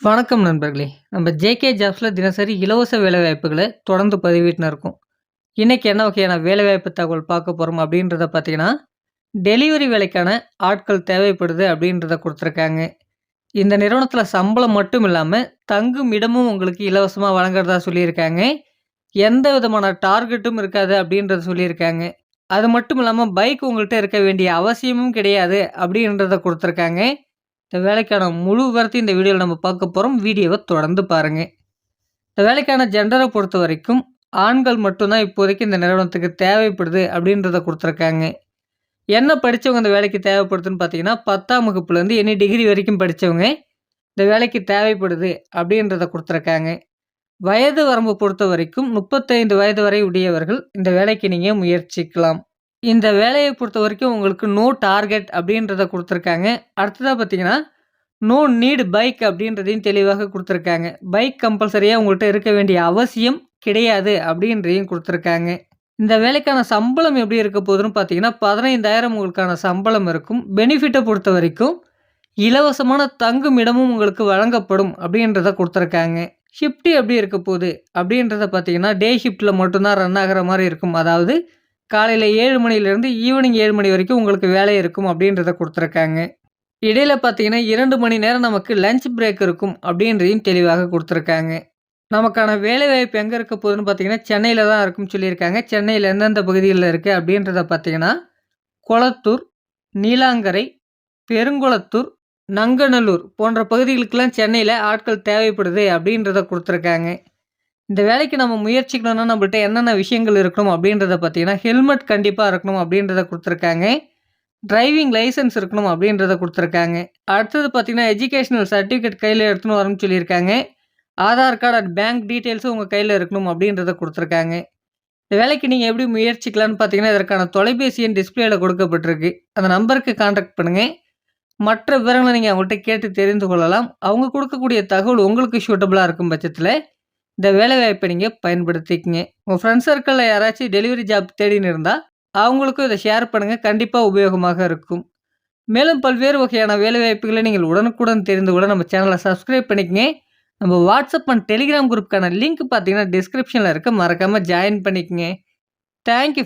வணக்கம் நண்பர்களே! நம்ம ஜேகே ஜாப்ஸில் தினசரி இலவச வேலைவாய்ப்புகளை தொடர்ந்து பதிவிட்டுன்னு இருக்கும் இன்றைக்கி என்ன வகையான வேலைவாய்ப்பு தகவல் பார்க்க போகிறோம் அப்படின்றத பார்த்தீங்கன்னா, டெலிவரி வேலைக்கான ஆட்கள் தேவைப்படுது அப்படின்றத கொடுத்துருக்காங்க இந்த நிறுவனத்தில் சம்பளம் மட்டும் இல்லாமல் தங்கும் இடமும் உங்களுக்கு இலவசமாக வழங்குறதா சொல்லியிருக்காங்க. எந்த விதமான டார்கெட்டும் இருக்காது அப்படின்றத சொல்லியிருக்காங்க. அது மட்டும் இல்லாமல் பைக் உங்கள்கிட்ட இருக்க வேண்டிய அவசியமும் கிடையாது அப்படின்றத கொடுத்துருக்காங்க இந்த வேலைக்கான முழு விவரத்தையும் இந்த வீடியோவில் நம்ம பார்க்க போகிறோம் வீடியோவை தொடர்ந்து பாருங்கள் இந்த வேலைக்கான ஜென்டரை பொறுத்த வரைக்கும் ஆண்கள் மட்டும்தான் இப்போதைக்கு இந்த நிறுவனத்துக்கு தேவைப்படுது அப்படின்றத கொடுத்துருக்காங்க. என்ன படித்தவங்க இந்த வேலைக்கு தேவைப்படுதுன்னு பார்த்தீங்கன்னா, 10ஆம் வகுப்புலேருந்து எனி டிகிரி வரைக்கும் படித்தவங்க இந்த வேலைக்கு தேவைப்படுது அப்படின்றத கொடுத்துருக்காங்க. வயது வரம்பு பொறுத்தவரைக்கும் 35 வயது வரை உடையவர்கள் இந்த வேலைக்கு நீங்கள் முயற்சிக்கலாம். இந்த வேலையை பொறுத்த வரைக்கும் உங்களுக்கு நோ டார்கெட் அப்படின்றத கொடுத்துருக்காங்க அடுத்ததாக பார்த்தீங்கன்னா, நோ நீட் பைக் அப்படின்றதையும் தெளிவாக கொடுத்துருக்காங்க பைக் கம்பல்சரியாக உங்கள்கிட்ட இருக்க வேண்டிய அவசியம் கிடையாது அப்படின்றதையும் கொடுத்துருக்காங்க இந்த வேலைக்கான சம்பளம் எப்படி இருக்க போதுன்னு பார்த்தீங்கன்னா, 15,000 உங்களுக்கான சம்பளம் இருக்கும். பெனிஃபிட்டை பொறுத்த வரைக்கும் இலவசமான தங்கும் இடமும் உங்களுக்கு வழங்கப்படும் அப்படின்றத கொடுத்துருக்காங்க ஷிஃப்ட் எப்படி இருக்க போகுது அப்படின்றத பார்த்தீங்கன்னா, டே ஷிஃப்ட்டில் மட்டும்தான் ரன் ஆகுற மாதிரி இருக்கும். அதாவது காலையில் ஏழு மணிலேருந்து ஈவினிங் ஏழு மணி வரைக்கும் உங்களுக்கு வேலை இருக்கும் அப்படின்றத கொடுத்துருக்காங்க. இடையில் பார்த்தீங்கன்னா, இரண்டு மணி நேரம் நமக்கு லஞ்ச் பிரேக் இருக்கும் அப்படின்றதையும் தெளிவாக கொடுத்துருக்காங்க. நமக்கான வேலைவாய்ப்பு எங்கே இருக்க போகுதுன்னு பார்த்தீங்கன்னா, சென்னையில் தான் இருக்கும்னு சொல்லியிருக்காங்க. சென்னையில் எந்தெந்த பகுதிகளில் இருக்குது அப்படின்றத பார்த்தீங்கன்னா, கொளத்தூர், நீலாங்கரை, பெருங்குளத்தூர், நங்கநல்லூர் போன்ற பகுதிகளுக்கெல்லாம் சென்னையில் ஆட்கள் தேவைப்படுது அப்படின்றத கொடுத்துருக்காங்க. இந்த வேலைக்கு நம்ம முயற்சிக்கணும்னா நம்மள்ட்ட என்னென்ன விஷயங்கள் இருக்கணும் அப்படின்றத பார்த்தீங்கன்னா, ஹெல்மெட் கண்டிப்பாக இருக்கணும் அப்படின்றத கொடுத்துருக்காங்க டிரைவிங் லைசன்ஸ் இருக்கணும் அப்படின்றத கொடுத்துருக்காங்க அடுத்தது பார்த்தீங்கன்னா, எஜுகேஷனல் சர்டிஃபிகேட் கையில் எடுத்துன்னு வரணும்னு சொல்லியிருக்காங்க. ஆதார் கார்டு அண்ட் பேங்க் டீட்டெயில்ஸும் உங்கள் கையில் இருக்கணும் அப்படின்றத கொடுத்துருக்காங்க இந்த வேலைக்கு நீங்கள் எப்படி முயற்சிக்கலாம்னு பார்த்தீங்கன்னா, இதற்கான தொலைபேசி எண் டிஸ்ப்ளேல கொடுக்கப்பட்டிருக்கு. அந்த நம்பருக்கு கான்டாக்ட் பண்ணுங்கள் மற்ற விவரங்களை நீங்கள் அவங்கள்ட்ட கேட்டு தெரிந்து கொள்ளலாம். அவங்க கொடுக்கக்கூடிய தகவல் உங்களுக்கு சூட்டபுளாக இருக்கும் பட்சத்தில் இந்த வேலைவாய்ப்பை நீங்கள் பயன்படுத்திக்கங்க. உங்கள் ஃப்ரெண்ட்ஸ் சர்க்கிளில் யாராச்சும் டெலிவரி ஜாப் தேடின்னு இருந்தால் அவங்களுக்கும் இதை ஷேர் பண்ணுங்கள் கண்டிப்பாக உபயோகமாக இருக்கும். மேலும் பல்வேறு வகையான வேலைவாய்ப்புகளை நீங்கள் உடனுக்குடன் தெரிந்து கூட நம்ம சேனலை சப்ஸ்கிரைப் பண்ணிக்கங்க. நம்ம வாட்ஸ்அப் அண்ட் டெலிகிராம் குரூப்க்கான லிங்க் பார்த்தீங்கன்னா, டிஸ்கிரிப்ஷனில் இருக்க மறக்காமல் ஜாயின் பண்ணிக்கங்க. Thank you